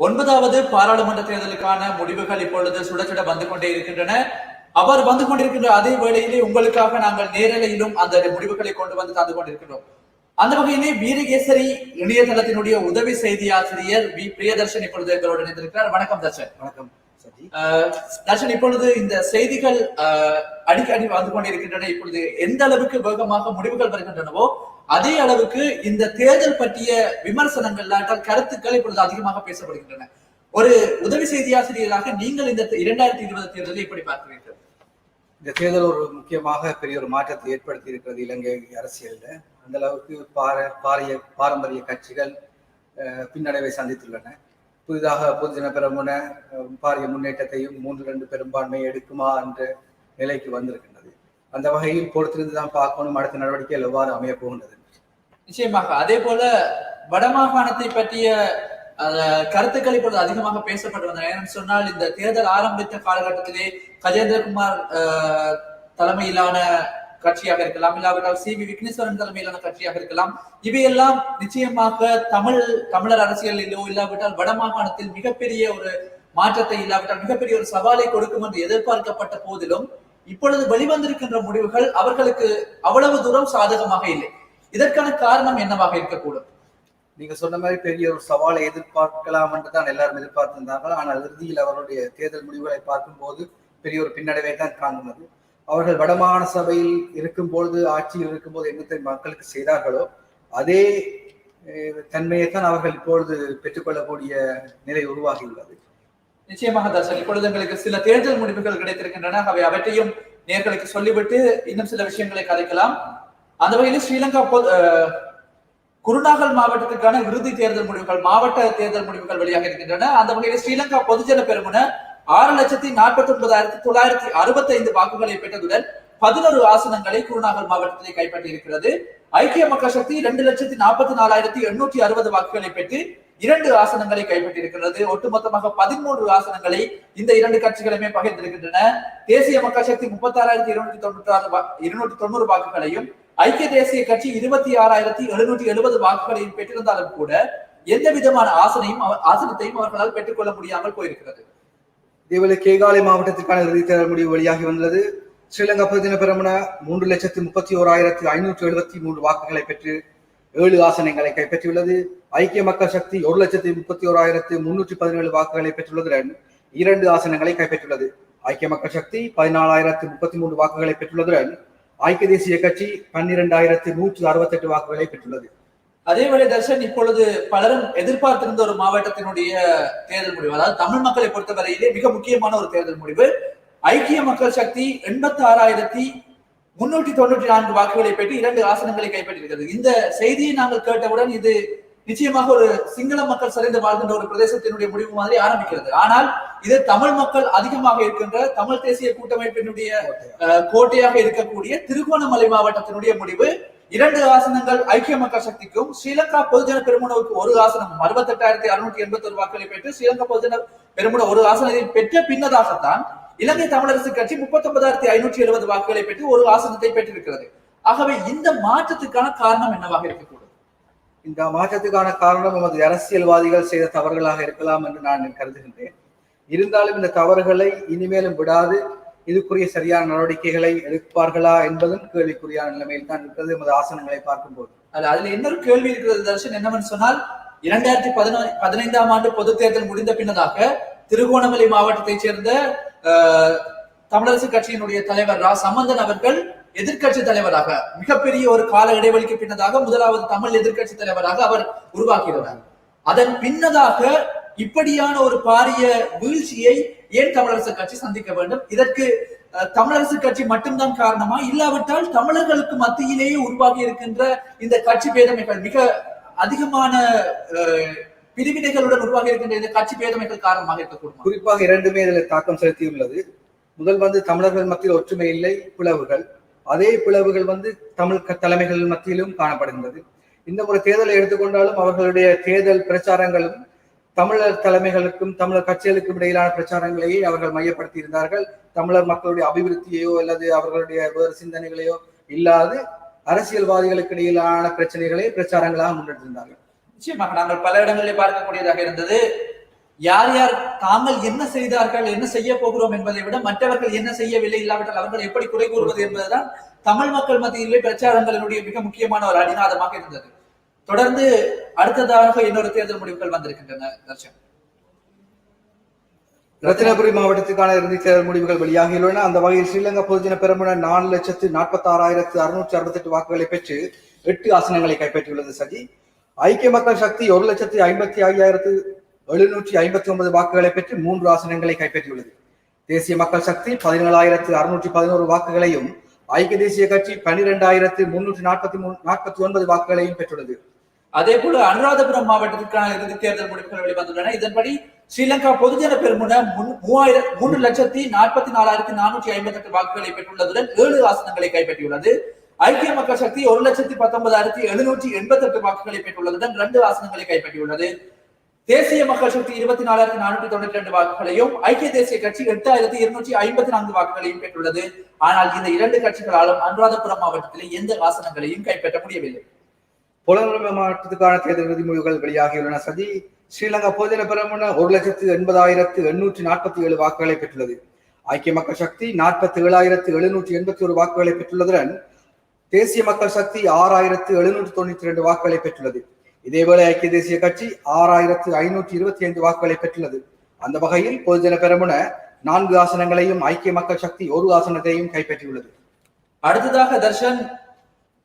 ஒன்பதாவது பாராளுமன்ற தேர்தலுக்கான முடிவுகள் இப்பொழுது சுட சுட வந்து கொண்டே இருக்கின்றன. அவர் வந்து கொண்டிருக்கின்ற அதே வேளையிலே உங்களுக்காக நாங்கள் நேரலையிலும் அந்த முடிவுகளை கொண்டு வந்து தந்து கொண்டிருக்கின்றோம். அந்த வகையிலே வீரகேசரி இணையதளத்தினுடைய உதவி செய்தி ஆசிரியர் வி. பிரியதர்ஷன் இப்பொழுது எங்களோடு இணைந்திருக்கிறார். வணக்கம் தர்ஷன். வணக்கம் தர்ஷன் இப்பொழுது இந்த செய்திகள் அஹ், அடிக்கடி வந்து கொண்டிருக்கின்றன. இப்பொழுது எந்த அளவுக்கு வேகமாக முடிவுகள் வருகின்றனவோ அதே அளவுக்கு இந்த தேர்தல் பற்றிய விமர்சனங்கள் இல்லாட்டால் கருத்துக்கள் இப்பொழுது அதிகமாக பேசப்படுகின்றன. ஒரு உதவி செய்தி ஆசிரியராக நீங்கள் இந்த இரண்டாயிரத்தி இருபது தேர்தலை எப்படி பார்க்கிறீர்கள்? இந்த தேர்தல் ஒரு முக்கியமாக பெரிய ஒரு மாற்றத்தை ஏற்படுத்தி இருக்கிறது இலங்கை அரசியலில். அந்த அளவுக்கு பார பாரிய பாரம்பரிய கட்சிகள் பின்னடைவை சந்தித்துள்ளன. புதிதாக பொதுஜன பெரமுன பாரிய முன்னேற்றத்தையும் மூன்று ரெண்டு பெரும்பான்மை எடுக்குமா என்ற நிலைக்கு வந்திருக்கின்றது. அந்த வகையில் பொறுத்திருந்து தான் பார்க்கணும். அடுத்த நடவடிக்கைகள் எவ்வாறு அமையப் போகின்றது? நிச்சயமாக. அதே போல வடமாகாணத்தை பற்றிய கருத்துக்கள் இப்பொழுது அதிகமாக பேசப்பட்டு வந்தன. ஏன்னு சொன்னால் இந்த தேர்தல் ஆரம்பித்த காலகட்டத்திலே கஜேந்திரகுமார் தலைமையிலான கட்சியாக இருக்கலாம் இல்லாவிட்டால் சி வி விக்னேஸ்வரன் தலைமையிலான கட்சியாக இருக்கலாம். இவையெல்லாம் நிச்சயமாக தமிழ் தமிழர் அரசியலிலோ இல்லாவிட்டால் வடமாகாணத்தில் மிகப்பெரிய ஒரு மாற்றத்தை இல்லாவிட்டால் மிகப்பெரிய ஒரு சவாலை கொடுக்கும் என்று எதிர்பார்க்கப்பட்ட போதிலும் இப்பொழுது வெளிவந்திருக்கின்ற முடிவுகள் அவர்களுக்கு அவ்வளவு தூரம் சாதகமாக இல்லை. இதற்கான காரணம் என்னவாக இருக்கக்கூடும்? நீங்க சொன்ன மாதிரி பெரிய ஒரு சவாலை எதிர்பார்க்கலாம் என்று தான் எல்லாரும் எதிர்பார்த்திருந்தார்கள். ஆனால் இறுதியில் அவருடைய தேர்தல் முடிவுகளை பார்க்கும்போது பெரிய ஒரு பின்னடைவை தான் காண்கிறது அவர்கள் வடமாகாண சபையில் இருக்கும் பொழுது ஆட்சியில் இருக்கும்போது என்னத்தை மக்களுக்கு செய்தார்களோ அதே அஹ், தன்மையைத்தான் அவர்கள் இப்பொழுது பெற்றுக்கொள்ளக்கூடிய நிலை உருவாகியுள்ளது. நிச்சயமாக தர்ஷன் இப்பொழுது எங்களுக்கு சில தேர்தல் முடிவுகள் கிடைத்திருக்கின்றன. அவை அவற்றையும் நேர்களுக்கு சொல்லிவிட்டு இன்னும் சில விஷயங்களை கதைக்கலாம். அந்த வகையில் ஸ்ரீலங்கா பொது- அஹ், குருநாகல் மாவட்டத்துக்கான இறுதி தேர்தல் முடிவுகள் மாவட்ட தேர்தல் முடிவுகள் வெளியாக இருக்கின்றன. அந்த வகையில் ஸ்ரீலங்கா பொதுஜன பெருமுன ஆறு லட்சத்தி நாற்பத்தி ஒன்பதாயிரத்தி தொள்ளாயிரத்தி அறுபத்தி ஐந்து வாக்குகளை பெற்றதுடன் பதினோரு ஆசனங்களை குருநாகல் மாவட்டத்திலே கைப்பற்றி இருக்கிறது ஐக்கிய மக்கள் சக்தி இரண்டு லட்சத்தி நாற்பத்தி நாலாயிரத்தி எண்ணூற்றி அறுபது வாக்குகளை பெற்று இரண்டு ஆசனங்களை கைப்பற்றியிருக்கிறது. ஒட்டுமொத்தமாக பதிமூன்று ஆசனங்களை இந்த இரண்டு கட்சிகளுமே பகிர்ந்திருக்கின்றன. தேசிய மக்கள் சக்தி முப்பத்தாறாயிரத்தி இருநூற்றி தொண்ணூற்றி ஆறு இருநூற்றி தொண்ணூறு வாக்குகளையும் ஐக்கிய தேசிய கட்சி இருபத்தி ஆறாயிரத்தி எழுநூற்றி எழுபது வாக்குகளையும் பெற்றிருந்தாலும் கூட எந்த விதமான ஆசனையும் ஆசனத்தையும் அவர்களால் பெற்றுக்கொள்ள முடியாமல் போயிருக்கிறது. இதேவேளை கேகாலை மாவட்டத்திற்கான இறுதி தேர்தல் முடிவு வெளியாகி வந்துள்ளது. ஸ்ரீலங்கா பொதுஜன பெரமுன மூன்று லட்சத்தி முப்பத்தி ஓராயிரத்தி ஐநூற்றி எழுபத்தி மூன்று வாக்குகளை பெற்று ஏழு ஆசனங்களை கைப்பற்றியுள்ளது. ஐக்கிய மக்கள் சக்தி ஒரு லட்சத்தி முப்பத்தி ஓராயிரத்து முன்னூற்றி பதினேழு வாக்குகளை பெற்றுள்ளதுடன் இரண்டு ஆசனங்களை கைப்பற்றியுள்ளது. ஐக்கிய மக்கள் சக்தி பதினாலாயிரத்து முப்பத்தி மூன்று வாக்குகளை பெற்றுள்ளதுடன் ஐக்கிய தேசிய கட்சி பன்னிரெண்டாயிரத்தி நூற்று அறுபத்தெட்டு வாக்குகளை பெற்றுள்ளது. அதேவேளை தர்ஷன் இப்பொழுது பலரும் எதிர்பார்த்திருந்த ஒரு மாவட்டத்தினுடைய தேர்தல் முடிவு அதாவது தமிழ் மக்களை பொறுத்தவரையிலே மிக முக்கியமான ஒரு தேர்தல் முடிவு ஐக்கிய மக்கள் சக்தி எண்பத்தி ஆறாயிரத்தி முன்னூற்றி தொண்ணூற்றி நான்கு வாக்குகளை பெற்று இரண்டு ஆசனங்களை கைப்பற்றியிருக்கிறது. இந்த செய்தியை நாங்கள் கேட்டவுடன் இது நிச்சயமாக ஒரு சிங்கள மக்கள் சரிந்து வாழ்கின்ற ஒரு பிரதேசத்தினுடைய முடிவு மாதிரி ஆரம்பிக்கிறது. ஆனால் இது தமிழ் மக்கள் அதிகமாக இருக்கின்ற தமிழ் தேசிய கூட்டமைப்பினுடைய அஹ், கோட்டையாக இருக்கக்கூடிய திருகோணமலை மாவட்டத்தினுடைய முடிவு. இரண்டு ஆசனங்கள் ஐக்கிய மக்கள் சக்திக்கும் ஸ்ரீலங்கா பொதுஜன பெருமுனவுக்கு ஒரு ஆசனம் அறுபத்தெட்டாயிரத்தி அறுநூற்றி எண்பத்தி ஒரு வாக்குகளை பெற்று ஸ்ரீலங்கா பொதுஜன பெருமுன ஒரு ஆசனத்தை பெற்ற பின்னதாகத்தான் இலங்கை தமிழரசு கட்சி முப்பத்தி ஒன்பதாயிரத்தி ஐநூற்றி எழுபது வாக்குகளை பெற்று ஒரு ஆசனத்தை பெற்றிருக்கிறது. ஆகவே இந்த மாற்றத்துக்கான காரணம் என்னவாக இருக்கக்கூடும்? இந்த மாற்றத்துக்கான காரணம் நமது அரசியல்வாதிகள் செய்த தவறுகளாக இருக்கலாம் என்று நான் கருதுகின்றேன். இருந்தாலும் இந்த தவறுகளை இனிமேலும் விடாது. இதுக்குரிய சரியான நடவடிக்கைகளை எடுப்பார்களா என்பதும் கேள்விக்குரியான நிலைமையில் தான் இருக்கிறது நமது ஆசனங்களை பார்க்கும்போது. அது அதுல இன்னொரு கேள்வி இருக்கிறது தர்ஷன்? என்னவென்று சொன்னால் இரண்டாயிரத்தி பதினோ பதினைந்தாம் ஆண்டு பொது தேர்தல் முடிந்த பின்னதாக திருகோணமலை மாவட்டத்தைச் சேர்ந்த தமிழரசு கட்சியினுடைய தலைவர் ரா. சம்பந்தன் அவர்கள் எதிர்க்கட்சி தலைவராக மிகப்பெரிய ஒரு கால இடைவெளிக்கு பின்னதாக முதலாவது தமிழ் எதிர்க்கட்சி தலைவராக அவர் உருவாக்கியிருந்தார் அதன் பின்னதாக இப்படியான ஒரு பாரிய வீழ்ச்சியை ஏன் தமிழரசு கட்சி சந்திக்க வேண்டும்? இதற்கு அஹ், தமிழரசு கட்சி மட்டும்தான் காரணமா? இல்லாவிட்டால் தமிழர்களுக்கு மத்தியிலேயே உருவாகி இருக்கின்ற இந்த கட்சி பேதமைகள் மிக அதிகமான அஹ், பிரிவினைகளுடன் உருவாகி இருக்கின்ற இந்த கட்சி பேதமைகள் காரணமாக இருக்கக்கூடும் குறிப்பாக இரண்டுமே இதில் தாக்கம் செலுத்தியுள்ளது. முதல் வந்து தமிழர்கள் மத்தியில் ஒற்றுமை இல்லை பிளவுகள். அதே பிளவுகள் வந்து தமிழ் தலைமைகள் மத்தியிலும் காணப்படுகின்றது. இந்த முறை தேர்தலை எடுத்துக்கொண்டாலும் அவர்களுடைய தேர்தல் பிரச்சாரங்களும் தமிழர் தலைமைகளுக்கும் தமிழர் கட்சிகளுக்கும் இடையிலான பிரச்சாரங்களையே அவர்கள் மையப்படுத்தி இருந்தார்கள் தமிழர் மக்களுடைய அபிவிருத்தியையோ அல்லது அவர்களுடைய வேறு சிந்தனைகளையோ இல்லாது அரசியல்வாதிகளுக்கு இடையிலான பிரச்சனைகளை பிரச்சாரங்களாக முன்னெடுத்திருந்தார்கள். நிச்சயமாக நாங்கள் பல இடங்களிலே பார்க்கக்கூடியதாக இருந்தது. யார் யார் தாங்கள் என்ன செய்தார்கள் என்ன செய்ய போகிறோம் என்பதை விட மற்றவர்கள் என்ன செய்யவில்லை இல்லாவிட்டால் அவர்கள் எப்படி குறை கூறுவது என்பதுதான் தமிழ் மக்கள் மத்தியிலே பிரச்சாரங்களினுடைய மிக முக்கியமான ஒரு அடிநாதமாக இருந்தது. தொடர்ந்து அடுத்ததாக இன்னொரு தேர்தல் முடிவுகள் வந்திருக்கின்றன தர்ஷன். ரத்தினபுரி மாவட்டத்திற்கான இறுதி தேர்தல் முடிவுகள் வெளியாகியுள்ளன. அந்த வகையில் ஸ்ரீலங்கா பொதுஜன பெரமுன நாலு லட்சத்து நாற்பத்தி ஆறாயிரத்து அறுநூற்றி அறுபத்தி எட்டு வாக்குகளை பெற்று எட்டு ஆசனங்களை கைப்பற்றியுள்ளது சஜி. ஐக்கிய மக்கள் சக்தி ஒரு லட்சத்து ஐம்பத்தி ஐயாயிரத்து எழுநூற்றி ஐம்பத்தி ஒன்பது வாக்குகளை பெற்று மூன்று ஆசனங்களை கைப்பற்றியுள்ளது. தேசிய மக்கள் சக்தி பதினேழாயிரத்து அறுநூற்றி பதினோரு வாக்குகளையும் ஐக்கிய தேசிய கட்சி பன்னிரெண்டாயிரத்து முன்னூற்றி நாற்பத்தி மூணு நாற்பத்தி ஒன்பது வாக்குகளையும் பெற்றுள்ளது. அதே போல அனுராதபுரம் மாவட்டத்திற்கான இறுதி தேர்தல் முடிவுகள் வெளிவந்துள்ளன. இதன்படி ஸ்ரீலங்கா பொதுஜன பெருமுன மூவாயிரம் மூன்று லட்சத்தி நாற்பத்தி நாலாயிரத்தி நானூற்றி ஐம்பத்தி எட்டு வாக்குகளை பெற்றுள்ளதுடன் ஏழு ஆசனங்களை கைப்பற்றியுள்ளது. ஐக்கிய மக்கள் சக்தி ஒரு லட்சத்தி பத்தொன்பதாயிரத்தி எழுநூற்றி எண்பத்தி எட்டு வாக்குகளை பெற்றுள்ளதுடன் இரண்டு ஆசனங்களை கைப்பற்றியுள்ளது. தேசிய மக்கள் சக்தி இருபத்தி நாலாயிரத்தி நானூற்றி தொண்ணூற்றி ரெண்டு வாக்குகளையும் ஐக்கிய தேசிய கட்சி எட்டாயிரத்தி இருநூற்றி ஐம்பத்தி நான்கு வாக்குகளையும் பெற்றுள்ளது. ஆனால் இந்த இரண்டு கட்சிகளாலும் அனுராதபுரம் மாவட்டத்தில் எந்த ஆசனங்களையும் கைப்பற்ற முடியவில்லை. புலனறுமை மாற்றத்துக்கான தேர்தல் இறுதி முடிவுகள் வெளியாகியுள்ளன. சதி ஸ்ரீலங்கா பொதுஜன பெரமுன ஒரு லட்சத்து எண்பதாயிரத்து எண்ணூற்றி நாற்பத்தி ஏழு வாக்குகளை பெற்றுள்ளது. ஐக்கிய மக்கள் சக்தி நாற்பத்தி ஏழாயிரத்து எழுநூற்றி எண்பத்தி ஒரு வாக்குகளை பெற்றுள்ளதுடன் தேசிய மக்கள் சக்தி ஆறாயிரத்து எழுநூற்றி தொண்ணூற்றி இரண்டு வாக்குகளை பெற்றுள்ளது. இதேவேளை ஐக்கிய தேசிய கட்சி ஆறாயிரத்து ஐநூற்றி இருபத்தி ஐந்து வாக்குகளை பெற்றுள்ளது. அந்த வகையில் பொதுஜன பெரமுன நான்கு ஆசனங்களையும் ஐக்கிய மக்கள் சக்தி ஒரு ஆசனத்தையும் கைப்பற்றியுள்ளது. அடுத்ததாக தர்ஷன்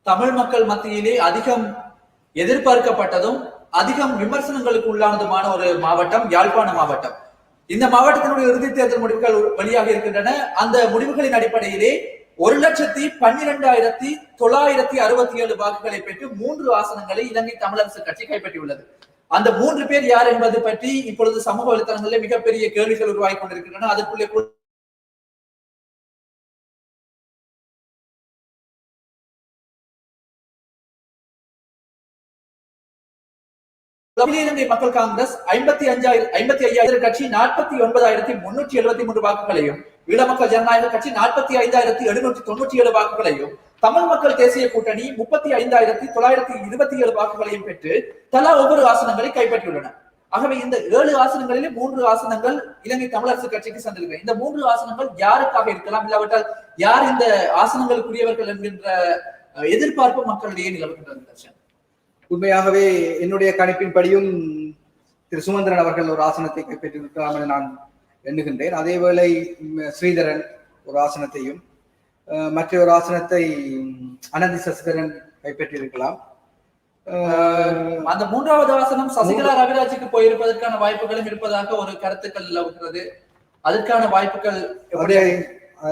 தமிழ் மக்கள் மத்தியிலே அதிகம் எதிர்பார்க்கப்பட்டதும் அதிகம் விமர்சனங்களுக்கு உள்ளானதுமான ஒரு மாவட்டம் யாழ்ப்பாண மாவட்டம். இந்த மாவட்டத்தினுடைய இறுதி தேர்தல் முடிவுகள் வெளியாக இருக்கின்றன. அந்த முடிவுகளின் அடிப்படையிலே ஒரு லட்சத்தி பன்னிரெண்டாயிரத்தி தொள்ளாயிரத்தி அறுபத்தி ஏழு வாக்குகளை பெற்று மூன்று ஆசனங்களை இலங்கை தமிழரசு கட்சி கைப்பற்றியுள்ளது. அந்த மூன்று பேர் யார் என்பது பற்றி இப்பொழுது சமூக வலைத்தளங்களில் மிகப்பெரிய கேள்விகள் உருவாகி கொண்டிருக்கின்றன. அதற்குள்ளே கூட இலங்கை மக்கள் காங்கிரஸ் ஐம்பத்தி அஞ்சாயிரம் ஐம்பத்தி ஐயாயிரம் கட்சி நாற்பத்தி ஒன்பதாயிரத்தி முன்னூற்றி எழுபத்தி மூன்று வாக்குகளையும் ஈழ மக்கள் ஜனநாயக கட்சி நாற்பத்தி ஐந்தாயிரத்தி எழுநூற்றி தொண்ணூற்றி ஏழு வாக்குகளையும் தமிழ் மக்கள் தேசிய கூட்டணி முப்பத்தி ஐந்தாயிரத்தி தொள்ளாயிரத்தி இருபத்தி ஏழு வாக்குகளையும் பெற்று தலா ஒவ்வொரு ஆசனங்களை கைப்பற்றியுள்ளன. ஆகவே இந்த ஏழு ஆசனங்களிலே மூன்று ஆசனங்கள் இலங்கை தமிழரசு கட்சிக்கு சென்றிருக்கிறது. இந்த மூன்று ஆசனங்கள் யாருக்காக இருக்கலாம்? இல்லாவிட்டால் யார் இந்த ஆசனங்களுக்குரியவர்கள் என்கின்ற எதிர்பார்ப்பு மக்களிடையே நிலவுகின்றது தர்ஷன் உண்மையாகவே என்னுடைய கணிப்பின்படியும் திரு சுமந்திரன் அவர்கள் ஒரு ஆசனத்தை கைப்பற்றியிருக்கலாம் என நான் எண்ணுகின்றேன். அதேவேளை ஸ்ரீதரன் ஒரு ஆசனத்தையும் மற்ற ஒரு ஆசனத்தை அனந்தி சசிதரன் கைப்பற்றியிருக்கலாம். அந்த மூன்றாவது ஆசனம் சசிகலா ரவிராஜுக்கு போயிருப்பதற்கான வாய்ப்புகளும் இருப்பதாக ஒரு கருத்துக்கள் நிலவுகிறது அதற்கான வாய்ப்புகள் எப்படி? அதே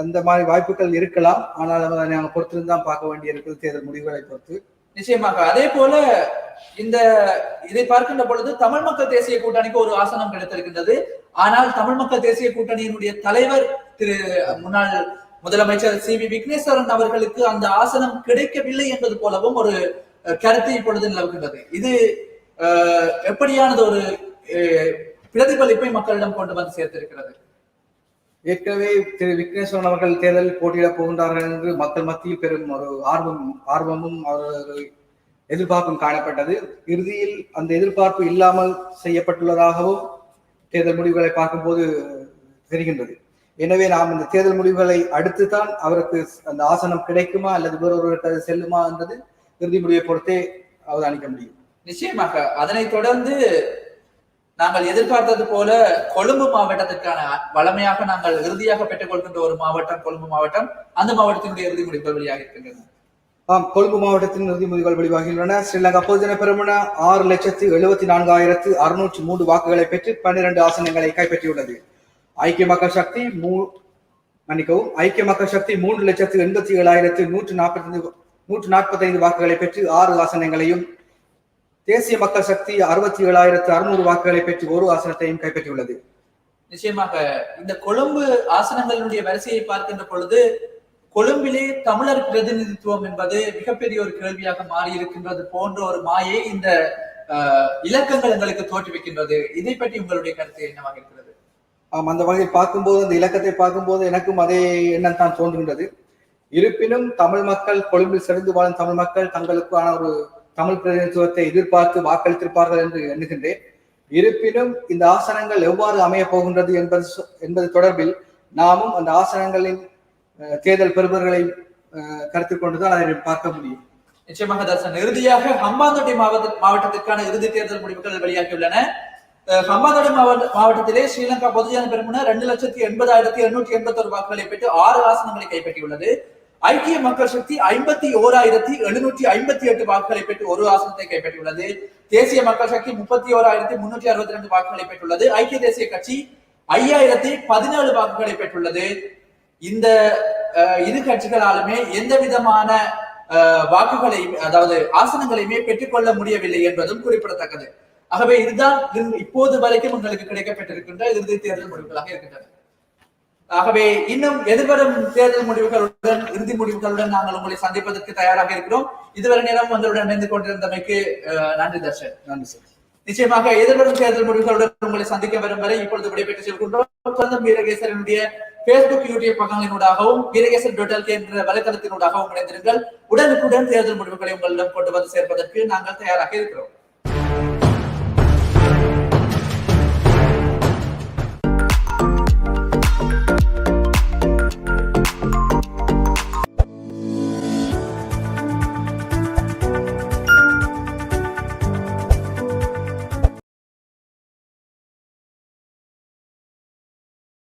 அந்த மாதிரி வாய்ப்புகள் இருக்கலாம். ஆனால் அதை நாங்கள் பொறுத்திருந்து தான் பார்க்க வேண்டி இருக்குது தேர்தல் முடிவுகளை பொறுத்து. நிச்சயமாக. அதே போல இந்த இதை பார்க்கின்ற பொழுது தமிழ் மக்கள் தேசிய கூட்டணிக்கு ஒரு ஆசனம் கிடைத்திருக்கின்றது. ஆனால் தமிழ் மக்கள் தேசிய கூட்டணியினுடைய தலைவர் திரு முன்னாள் முதலமைச்சர் சி வி விக்னேஸ்வரன் அவர்களுக்கு அந்த ஆசனம் கிடைக்கவில்லை என்பது போலவும் ஒரு கருத்து இப்பொழுது நிலவுகின்றது. இது எப்படியானது ஒரு அஹ், பிரதிபலிப்பை மக்களிடம் கொண்டு வந்து சேர்த்திருக்கிறது? ஏற்கனவே திரு விக்னேஸ்வரன் அவர்கள் தேர்தலில் போட்டியிடப் போகின்றார்கள் என்று மக்கள் மத்தியில் பெரும் ஒரு ஆர்வம் ஆர்வமும் அவர்கள் எதிர்பார்ப்பும் காணப்பட்டது. இறுதியில் அந்த எதிர்பார்ப்பு இல்லாமல் செய்யப்பட்டுள்ளதாகவும் தேர்தல் முடிவுகளை பார்க்கும்போது தெரிகின்றது. எனவே நாம் இந்த தேர்தல் முடிவுகளை அடுத்து தான் அவருக்கு அந்த ஆசனம் கிடைக்குமா அல்லது வேறொருவருக்கு அது செல்லுமா என்றது இறுதி முடிவை பொறுத்தே அவதானிக்க முடியும். நிச்சயமாக. அதனைத் தொடர்ந்து நாங்கள் எதிர்பார்த்தது போல கொழும்பு மாவட்டத்திற்கான வளமையாக நாங்கள் இறுதியாக பெற்றுக் கொள்கின்ற ஒரு மாவட்டம் கொழும்பு மாவட்டம் அந்த மாவட்டத்தினுடைய இறுதி முடிவுகள் வெளியாக இருக்கின்றன. ஆம் கொழும்பு மாவட்டத்தின் இறுதி முடிவுகள் வெளிவாகியுள்ளன ஸ்ரீலங்கா பொதுஜன பெருமன ஆறு லட்சத்து எழுபத்தி நான்காயிரத்து அறுநூற்றி மூன்று வாக்குகளை பெற்று பன்னிரண்டு ஆசனங்களை கைப்பற்றியுள்ளது. ஐக்கிய மக்கள் சக்தி மூ மன்னிக்கவும் ஐக்கிய மக்கள் சக்தி மூன்று லட்சத்து எண்பத்தி ஏழாயிரத்து நூற்று நாற்பத்தி நூற்று நாற்பத்தைந்து வாக்குகளை பெற்று ஆறு ஆசனங்களையும் தேசிய மக்கள் சக்தி அறுபத்தி ஏழாயிரத்து அறுநூறு வாக்குகளை பெற்று ஒரு ஆசனத்தையும் கைப்பற்றியுள்ளது. நிச்சயமாக இந்த கொழும்பு ஆசனங்களினுடைய வரிசையை பார்க்கின்ற பொழுது கொழும்பிலே தமிழர் பிரதிநிதித்துவம் என்பது மிகப்பெரிய ஒரு கேள்வியாக மாறி இருக்கின்றது போன்ற ஒரு மாயை இந்த இலக்கங்கள் எங்களுக்கு தோற்றுவிக்கின்றது இதை பற்றி உங்களுடைய கருத்து என்னவாக இருக்கிறது? ஆம் அந்த வகையில் பார்க்கும்போது அந்த இலக்கத்தை பார்க்கும்போது எனக்கும் அதே எண்ணம் தான் தோன்றுகின்றது. இருப்பினும் தமிழ் மக்கள் கொழும்பில் சிறந்து வாழும் தமிழ் மக்கள் தங்களுக்கான ஒரு தமிழ் பிரதிநிதித்துவத்தை எதிர்பார்த்து வாக்களித்திருப்பார்கள் என்று எண்ணுகின்றேன். இருப்பினும் இந்த ஆசனங்கள் எவ்வாறு அமையப் போகின்றது என்பது சொ- என்பது தொடர்பில் நாமும் அந்த ஆசனங்களின் தேர்தல் பெறுபவர்களை கருத்தில் கொண்டுதான் அதை பார்க்க முடியும். நிச்சயமாக தர்சன். இறுதியாக ஹம்பாந்தோட்டை மாவட்ட மாவட்டத்திற்கான இறுதி தேர்தல் முடிவுகள் வெளியாகியுள்ளன. ஹம்பாந்தோட்டை மாவட்ட மாவட்டத்திலே ஸ்ரீலங்கா பொதுஜன பெருமுன ரெண்டு லட்சத்தி எண்பதாயிரத்தி எண்ணூற்றி எண்பத்தி ஒரு வாக்குகளை பெற்று ஆறு ஆசனங்களை கைப்பற்றியுள்ளது. ஐக்கிய மக்கள் சக்தி ஐம்பத்தி ஓராயிரத்தி எழுநூற்றி ஐம்பத்தி எட்டு வாக்குகளை பெற்று ஒரு ஆசனத்தை கைப்பற்றியுள்ளது. தேசிய மக்கள் சக்தி முப்பத்தி ஓராயிரத்தி முன்னூற்றி அறுபத்தி ரெண்டு வாக்குகளை பெற்றுள்ளது. ஐக்கிய தேசிய கட்சி ஐயாயிரத்தி பதினேழு வாக்குகளை பெற்றுள்ளது. இந்த அஹ், இரு கட்சிகளாலுமே எந்த விதமான அஹ், வாக்குகளை அதாவது ஆசனங்களையுமே பெற்றுக்கொள்ள முடியவில்லை என்பதும் குறிப்பிடத்தக்கது. ஆகவே இதுதான் இப்போது வரைக்கும் உங்களுக்கு கிடைக்கப்பட்டிருக்கின்ற இறுதி தேர்தல் முடிவுகளாக இருக்கின்றன. ஆகவே இன்னும் எதிர்வரும் தேர்தல் முடிவுகளுடன் இறுதி முடிவுகளுடன் நாங்கள் உங்களை சந்திப்பதற்கு தயாராக இருக்கிறோம். இதுவரை நேரம் உங்களுடன் இணைந்து கொண்டிருந்தமைக்கு நன்றி தர்ஷன். நன்றி சார். நிச்சயமாக எதிர்வரும் தேர்தல் முடிவுகளுடன் உங்களை சந்திக்க வரும் வரை இப்பொழுது விடைபெற்று செல்கின்றோம். சொந்தம் வீரகேசரனுடைய பேஸ்புக் யூடியூப் பக்கங்களினூடாகவும் வீரகேசர் டாட் என்ற வலைதளத்தினூடாகவும் இணைந்திருங்கள். உடனுக்குடன் தேர்தல் முடிவுகளை உங்களிடம் கொண்டு வந்து சேர்ப்பதற்கு நாங்கள் தயாராக இருக்கிறோம்.